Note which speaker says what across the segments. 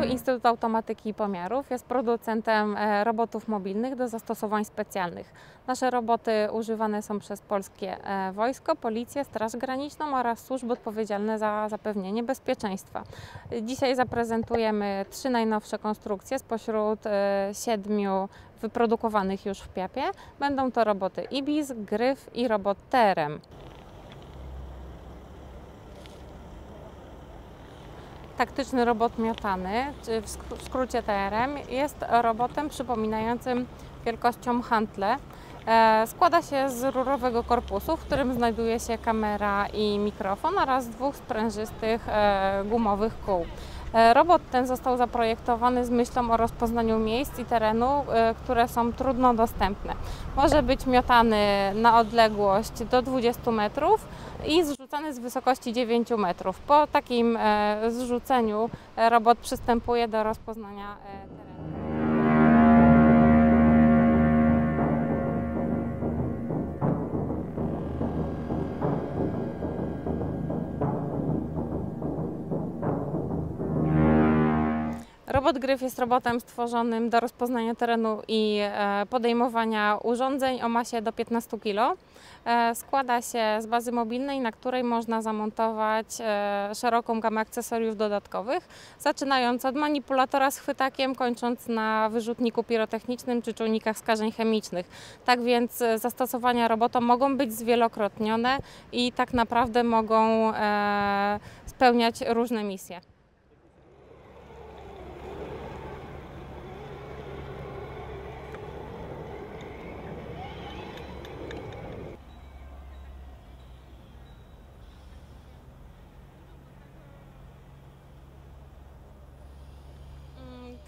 Speaker 1: Państwowy Instytut Automatyki i Pomiarów jest producentem e, robotów mobilnych do zastosowań specjalnych. Nasze roboty używane są przez polskie e, wojsko, policję, Straż Graniczną oraz służby odpowiedzialne za zapewnienie bezpieczeństwa. Dzisiaj zaprezentujemy trzy najnowsze konstrukcje spośród e, siedmiu wyprodukowanych już w Piapie. Będą to roboty IBIS, Gryf i robot TRM. Taktyczny robot miotany, czy w sk- w skrócie TRM, jest robotem przypominającym wielkością hantle. E, Składa się z rurowego korpusu, w którym znajduje się kamera i mikrofon oraz dwóch sprężystych e, gumowych kół. E, Robot ten został zaprojektowany z myślą o rozpoznaniu miejsc i terenu, e, które są trudno dostępne. Może być miotany na odległość do 20 metrów i zrzucany z wysokości 9 metrów. Po takim e, zrzuceniu robot przystępuje do rozpoznania terenu. Robot Gryf jest robotem stworzonym do rozpoznania terenu i e, podejmowania urządzeń o masie do 15 kg. E, Składa się z bazy mobilnej, na której można zamontować e, szeroką gamę akcesoriów dodatkowych, zaczynając od manipulatora z chwytakiem, kończąc na wyrzutniku pirotechnicznym czy czujnikach skażeń chemicznych. Tak więc zastosowania robota mogą być zwielokrotnione i tak naprawdę mogą spełniać różne misje.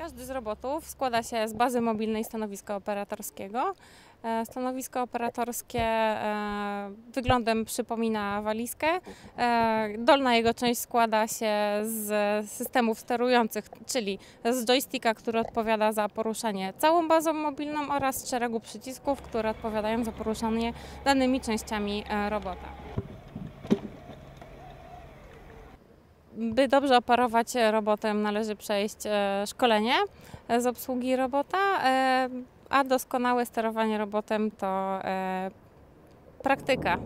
Speaker 1: Każdy z robotów składa się z bazy mobilnej stanowiska operatorskiego. E, Stanowisko operatorskie e, wyglądem przypomina walizkę. E, Dolna jego część składa się z systemów sterujących, czyli z joysticka, który odpowiada za poruszanie całą bazą mobilną oraz szeregu przycisków, które odpowiadają za poruszanie danymi częściami robota. By dobrze operować robotem, należy przejść e, szkolenie e, z obsługi robota, e, a doskonałe sterowanie robotem to praktyka.